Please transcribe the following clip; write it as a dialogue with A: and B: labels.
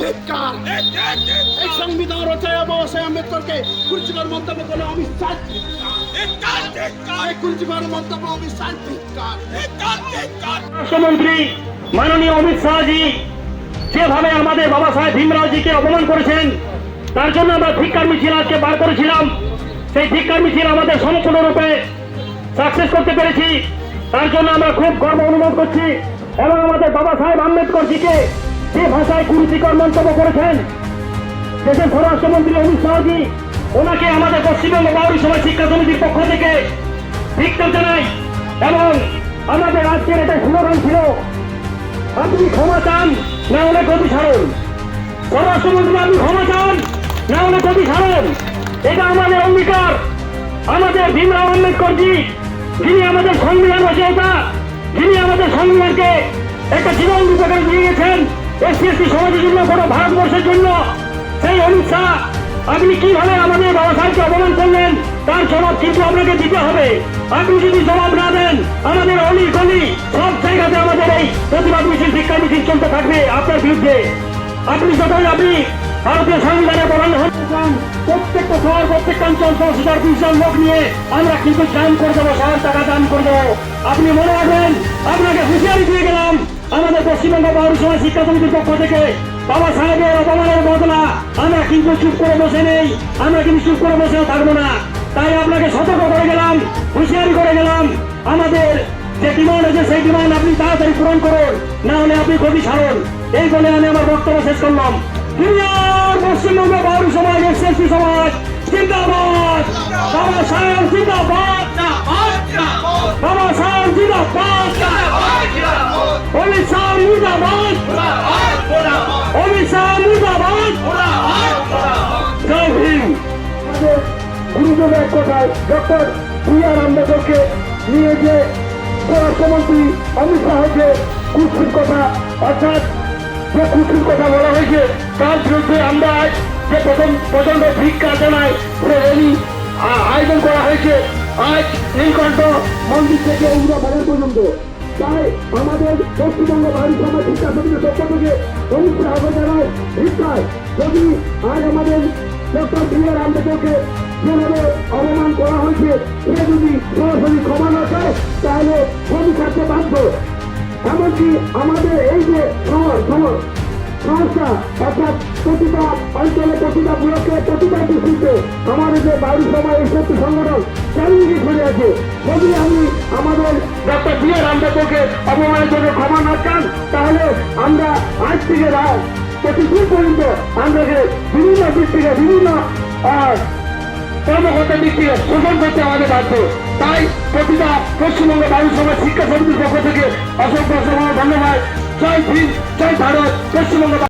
A: ধিক্কার এই সংবিধান রচনা আম্বেদকরকে কুরুচিকর মন্তব্য করলে কুরুচিকর মন্তব্য ধিক্কার।
B: রাষ্ট্রমন্ত্রী মাননীয় অমিত শাহজি যেভাবে আমাদের বাবা সাহেব ভীমরাও ভীমরাওজিকে অপমান করেছেন তার জন্য আমরা ধিক্কার মিছিল আজকে বার করেছিলাম। সেই ধিক্কার মিছিল আমাদের সম্পূর্ণরূপে সাকসেস করতে পেরেছি। তার জন্য আমরা খুব গর্ব অনুভব করছি এবং আমাদের বাবা সাহেব আম্বেদকর আম্বেদকরজিকে যে ভাষায় কুরুচিকর মন্তব্য করেছেন, দেশের স্বরাষ্ট্রমন্ত্রী অমিত শাহজি, ওনাকে আমাদের পশ্চিমবঙ্গ বাউরি সমাজ শিক্ষা সমিতির পক্ষ থেকে ধিক্কার জানাই এবং আমাদের আজকের এটা স্লোগান ছিল, আপনি ক্ষমা চান, না হলে গতি ছাড়ুন। স্বরাষ্ট্রমন্ত্রী আপনি ক্ষমা চান, না হলে গতি ছাড়ুন। এটা আমাদের অঙ্গীকার, আমাদের ভীমরাও আম্বেদকরজি, যিনি আমাদের সংবিধান রচয়িতা যিনি আমাদের সংবিধানকে একটা জীবন রূপে দিয়ে গেছেন। এসসি সমাজের জন্য গোটা ভারতবর্ষের জন্য, সেই অমিত শাহ আপনি কীভাবে আমাদের বাবা সাহেবকে অপমান করলেন? তার জবাব কিন্তু আপনাকে দিতে হবে। আপনি যদি জবাব না দেন, আমাদের অলি গলি সব জায়গাতে আমাদের এই প্রতিবাদ মিছিল, শিক্ষা মিছিল চলতে থাকবে আপনার বিরুদ্ধে। আপনি যতই আপনি ভারতীয় সংবিধানে প্রধান হন প্রত্যেকটা শহর, প্রত্যেকটা অঞ্চল দশ হাজার লোক নিয়ে আমরা কিন্তু দান করে দেবো শহর টাকা দান করে দেবো। আপনি মনে রাখবেন আপনাকে হুঁশিয়ারি দিয়ে গেলাম, আমাদের পশ্চিমবঙ্গ পৌর সমাজ শিক্ষা সমিতির পক্ষ থেকে। বাবা সাহেবের অপমানের বদলা আমরা কিন্তু চুপ করে বসে নেই, আমরা কিন্তু চুপ করে বসেও থাকব না। তাই আপনাকে সতর্ক করে গেলাম, হুঁশিয়ারি করে গেলাম, আমাদের যে ডিমান্ড আছে সেই ডিমান্ড আপনি তাড়াতাড়ি পূরণ করুন, না হলে আপনি ক্ষতি ছাড়ুন। এই বলে আমি আমার বক্তব্য শেষ করলাম। পশ্চিমবঙ্গ পৌর সমাজ, এসএসসি সমাজ, জিন্দাবাদ! বাবা সাহেব, জিন্দাবাদ! মুর্দাবাদ। অমিত মুর্দাবাদ। জয় ভীম গুরুজন এক কথায় ডক্টর বি আর আম্বেদকরকে নিয়ে যে স্বরাষ্ট্রমন্ত্রী অমিত শাহ যে কথা, অর্থাৎ যে কুৎসিত কথা বলা হয়েছে, তার বিরুদ্ধে আমরা আজ যে প্রথম প্রচণ্ড ভিক্ষা জানায় সে র্যালি আয়োজন করা হয়েছে, আজ নীলকণ্ঠ মন্দির থেকে বাজার পর্যন্ত। তাই আমাদের পশ্চিমবঙ্গ বাড়ি সমাজ শিক্ষা সমিতির পক্ষ থেকে শাহ জানায় ভিক্ষায় যদি আজ আমাদের ডক্টর বি আর আম্বেদকরকে যেভাবে অবমান করা হয়েছে, সে যদি সরাসরি ক্ষমা না চায়, তাহলে ক্ষতি থাকতে বাধ্য। এমনকি আমাদের এই যে শহর শহর, সংস্থা, অর্থাৎ প্রতিটা অঞ্চলে, প্রতিটা ব্লকে, প্রতিটা ডিস্ট্রিক্টে আমাদের যে বাড়ি সমাজ এই শক্তি সংগঠন চারিদিকে ছড়ে আছে। যদি আপনি আমাদের ডক্টর বি আর আম্বেদকরকে অপমানের জন্য ক্ষমা না চান, তাহলে আমরা আজ থেকে রাত প্রতিদিন পর্যন্ত আমাদেরকে বিভিন্ন দিক থেকে বিভিন্ন কর্মকর্তার দিক থেকে শোষণ করতে আমাদের বাধ্য। তাই প্রতিটা পশ্চিমবঙ্গ বায়ু সমাজ শিক্ষা সমিতির পক্ষ থেকে অসংখ্য অসংখ্য ধন্যবাদ। জয় ভীম জয় ভারত, পশ্চিমবঙ্গ